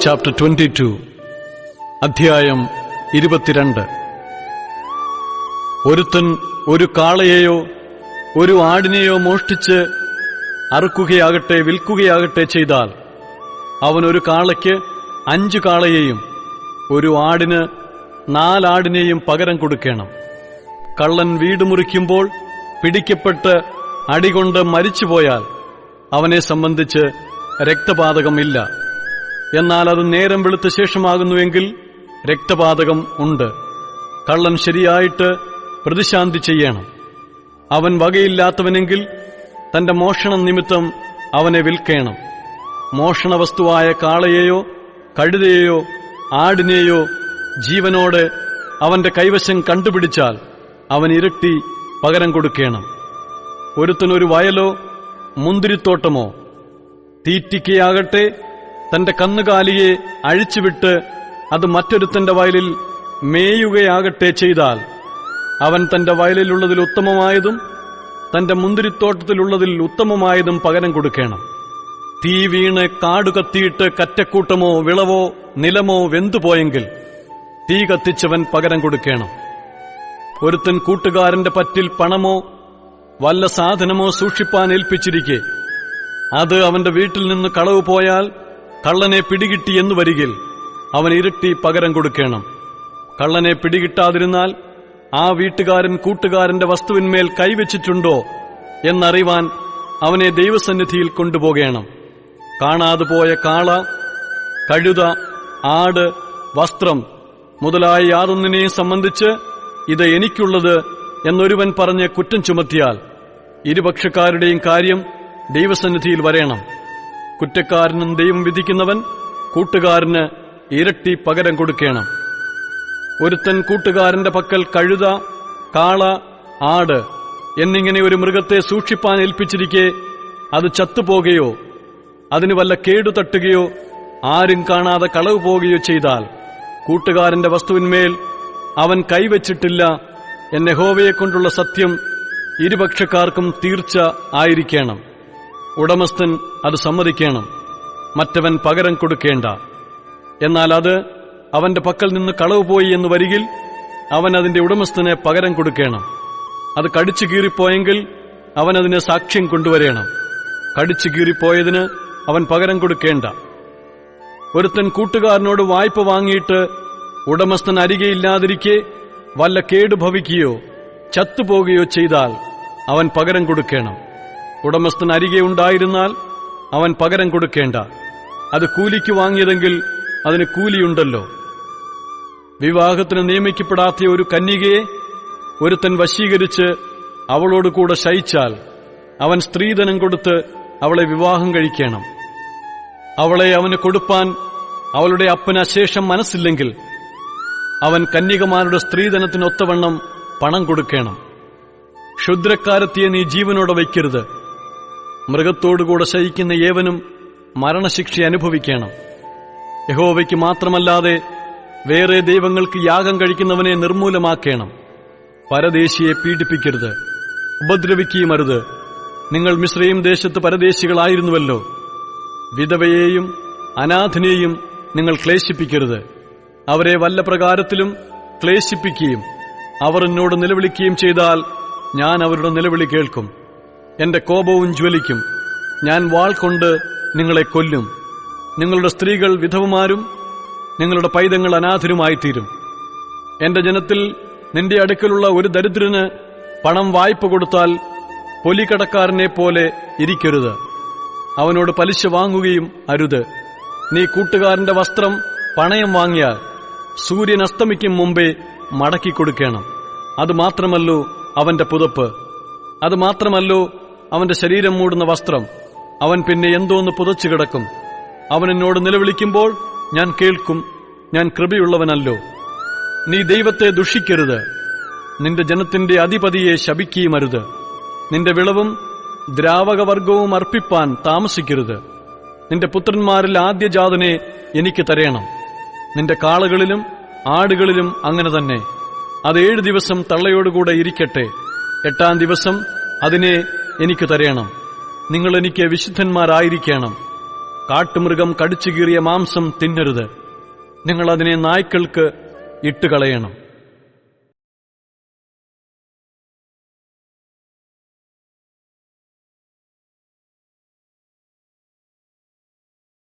Chapter twenty two അധ്യായം ഇരുപത്തിരണ്ട്. ഒരുത്തൻ ഒരു കാളയെയോ ഒരു ആടിനെയോ മോഷ്ടിച്ച് അറുക്കുകയാകട്ടെ വിൽക്കുകയാകട്ടെ ചെയ്താൽ അവൻ ഒരു കാളയ്ക്ക് അഞ്ച് കാളയെയും ഒരു ആടിന് നാലാടിനെയും പകരം കൊടുക്കണം. കള്ളൻ വീട് മുറിക്കുമ്പോൾ പിടിക്കപ്പെട്ട് അടികൊണ്ട് മരിച്ചുപോയാൽ അവനെ സംബന്ധിച്ച് രക്തപാതകമില്ല. എന്നാൽ അത് നേരം വെളുത്ത ശേഷമാകുന്നുവെങ്കിൽ രക്തപാതകം ഉണ്ട്. കള്ളൻ ശരിയായിട്ട് പ്രതിശാന്തി ചെയ്യണം. അവൻ വകയില്ലാത്തവനെങ്കിൽ തന്റെ മോഷണം നിമിത്തം അവനെ വിൽക്കേണം. മോഷണവസ്തുവായ കാളയെയോ കഴുതയെയോ ആടിനെയോ ജീവനോടെ അവന്റെ കൈവശം കണ്ടുപിടിച്ചാൽ അവൻ ഇരട്ടി പകരം കൊടുക്കണം. ഒരുത്തനൊരു വയലോ മുന്തിരിത്തോട്ടമോ തീറ്റിക്കയാകട്ടെ തന്റെ കന്നുകാലിയെ അഴിച്ചുവിട്ട് അത് മറ്റൊരുത്തന്റെ വയലിൽ മേയുകയാകട്ടെ ചെയ്താൽ അവൻ തന്റെ വയലിലുള്ളതിൽ ഉത്തമമായതും തന്റെ മുന്തിരിത്തോട്ടത്തിലുള്ളതിൽ ഉത്തമമായതും പകരം കൊടുക്കണം. തീ വീണ് കാടു കത്തിയിട്ട് കറ്റക്കൂട്ടമോ വിളവോ നിലമോ വെന്തുപോയെങ്കിൽ തീ കത്തിച്ചവൻ പകരം കൊടുക്കണം. ഒരുത്തൻ കൂട്ടുകാരന്റെ പറ്റിൽ പണമോ വല്ല സാധനമോ സൂക്ഷിപ്പാൻ ഏൽപ്പിച്ചിരിക്കെ അത് അവന്റെ വീട്ടിൽ നിന്ന് കളവ് പോയാൽ കള്ളനെ പിടികിട്ടി എന്ന് വരികിൽ അവൻ ഇരട്ടി പകരം കൊടുക്കണം. കള്ളനെ പിടികിട്ടാതിരുന്നാൽ ആ വീട്ടുകാരൻ കൂട്ടുകാരന്റെ വസ്തുവിന്മേൽ കൈവച്ചിട്ടുണ്ടോ എന്നറിവാൻ അവനെ ദൈവസന്നിധിയിൽ കൊണ്ടുപോകേണം. കാണാതെ പോയ കാള കഴുത ആട് വസ്ത്രം മുതലായ യാതൊന്നിനെയും സംബന്ധിച്ച് ഇത് എനിക്കുള്ളത് എന്നൊരുവൻ പറഞ്ഞ് കുറ്റം ചുമത്തിയാൽ ഇരുപക്ഷക്കാരുടെയും കാര്യം ദൈവസന്നിധിയിൽ വരേണം. കുറ്റക്കാരനും ദൈവം വിധിക്കുന്നവൻ കൂട്ടുകാരന് ഇരട്ടി പകരം കൊടുക്കണം. ഒരുത്തൻ കൂട്ടുകാരന്റെ പക്കൽ കഴുത കാള ആട് എന്നിങ്ങനെ ഒരു മൃഗത്തെ സൂക്ഷിപ്പാൻ ഏൽപ്പിച്ചിരിക്കെ അത് ചത്തുപോകുകയോ അതിന് വല്ല കേടു തട്ടുകയോ ആരും കാണാതെ കളവ് പോവുകയോ ചെയ്താൽ കൂട്ടുകാരന്റെ വസ്തുവിന്മേൽ അവൻ കൈവച്ചിട്ടില്ല എന്നെ ഹോവയെക്കൊണ്ടുള്ള സത്യം ഇരുപക്ഷക്കാർക്കും തീർച്ച ആയിരിക്കണം. ഉടമസ്ഥൻ അത് സമ്മതിക്കണം. മറ്റവൻ പകരം കൊടുക്കേണ്ട. എന്നാൽ അത് അവന്റെ പക്കൽ നിന്ന് കളവ് പോയി എന്ന് വരികിൽ അവൻ അതിന്റെ ഉടമസ്ഥനെ പകരം കൊടുക്കണം. അത് കടിച്ചു കീറിപ്പോയെങ്കിൽ അവൻ അതിനെ സാക്ഷ്യം കൊണ്ടുവരേണം. കടിച്ചു കീറിപ്പോയതിന് അവൻ പകരം കൊടുക്കേണ്ട. ഒരുത്തൻ കൂട്ടുകാരനോട് വായ്പ വാങ്ങിയിട്ട് ഉടമസ്ഥൻ അരികെയില്ലാതിരിക്കെ വല്ല കേടുഭവിക്കുകയോ ചത്തുപോകുകയോ ചെയ്താൽ അവൻ പകരം കൊടുക്കണം. ഉടമസ്ഥൻ അരികെ ഉണ്ടായിരുന്നാൽ അവൻ പകരം കൊടുക്കേണ്ട. അത് കൂലിക്ക് വാങ്ങിയതെങ്കിൽ അതിന് കൂലിയുണ്ടല്ലോ. വിവാഹത്തിന് നിയമിക്കപ്പെടാത്ത ഒരു കന്യകയെ ഒരുത്തൻ വശീകരിച്ച് അവളോട് കൂടെ ശയിച്ചാൽ അവൻ സ്ത്രീധനം കൊടുത്ത് അവളെ വിവാഹം കഴിക്കണം. അവളെ അവന് കൊടുപ്പാൻ അവളുടെ അപ്പന് അശേഷം മനസ്സില്ലെങ്കിൽ അവൻ കന്യകമാരുടെ സ്ത്രീധനത്തിനൊത്തവണ്ണം പണം കൊടുക്കണം. ക്ഷുദ്രക്കാരത്തിയെ നീ ജീവനോടെ വയ്ക്കരുത്. മൃഗത്തോടുകൂടെ ശയിക്കുന്ന ഏവനും മരണശിക്ഷ അനുഭവിക്കണം. യഹോവയ്ക്ക് മാത്രമല്ലാതെ വേറെ ദൈവങ്ങൾക്ക് യാഗം കഴിക്കുന്നവനെ നിർമൂലമാക്കണം. പരദേശിയെ പീഡിപ്പിക്കരുത്. ഉപദ്രവിക്കുകയും അരുത് നിങ്ങൾ മിശ്രയും ദേശത്ത് പരദേശികളായിരുന്നുവല്ലോ. വിധവയെയും അനാഥനെയും നിങ്ങൾ ക്ലേശിപ്പിക്കരുത്. അവരെ വല്ല പ്രകാരത്തിലും ക്ലേശിപ്പിക്കുകയും അവർ എന്നോട് നിലവിളിക്കുകയും ചെയ്താൽ ഞാൻ അവരുടെ നിലവിളി കേൾക്കും. എന്റെ കോപവും ജ്വലിക്കും. ഞാൻ വാൾ കൊണ്ട് നിങ്ങളെ കൊല്ലും. നിങ്ങളുടെ സ്ത്രീകൾ വിധവമാരും നിങ്ങളുടെ പൈതങ്ങൾ അനാഥരുമായിത്തീരും. എന്റെ ജനത്തിൽ നിന്റെ അടുക്കലുള്ള ഒരു ദരിദ്രന് പണം വായ്പ കൊടുത്താൽ പൊലിക്കടക്കാരനെ പോലെ ഇരിക്കരുത്. അവനോട് പലിശ വാങ്ങുകയും അരുത്. നീ കൂട്ടുകാരന്റെ വസ്ത്രം പണയം വാങ്ങിയാൽ സൂര്യൻ അസ്തമിക്കും മുമ്പേ മടക്കി കൊടുക്കണം. അത് അവന്റെ പുതപ്പ്. അത് മാത്രമല്ലോ അവന്റെ ശരീരം മൂടുന്ന വസ്ത്രം. അവൻ പിന്നെ എന്തോന്ന് പുതച്ചു കിടക്കും. അവൻ എന്നോട് നിലവിളിക്കുമ്പോൾ ഞാൻ കേൾക്കും ഞാൻ കൃപയുള്ളവനല്ലോ. നീ ദൈവത്തെ ദുഷിക്കരുത്. നിന്റെ ജനത്തിന്റെ അധിപതിയെ ശപിക്കുകയുമരുത് നിന്റെ വിളവും ദ്രാവകവർഗവും അർപ്പിപ്പാൻ താമസിക്കരുത്. നിന്റെ പുത്രന്മാരിൽ ആദ്യജാതനെ എനിക്ക് തരയണം നിന്റെ കാളകളിലും ആടുകളിലും അങ്ങനെ തന്നെ. അത് ഏഴ് ദിവസം തള്ളയോടുകൂടെ ഇരിക്കട്ടെ. എട്ടാം ദിവസം അതിനെ എനിക്ക് തരേണം. നിങ്ങൾ എനിക്ക് വിശുദ്ധന്മാരായിരിക്കണം. കാട്ടുമൃഗം കടിച്ചുകീറിയ മാംസം തിന്നരുത്. നിങ്ങൾ അതിനെ നായ്ക്കൾക്ക് ഇട്ടുകളയണം.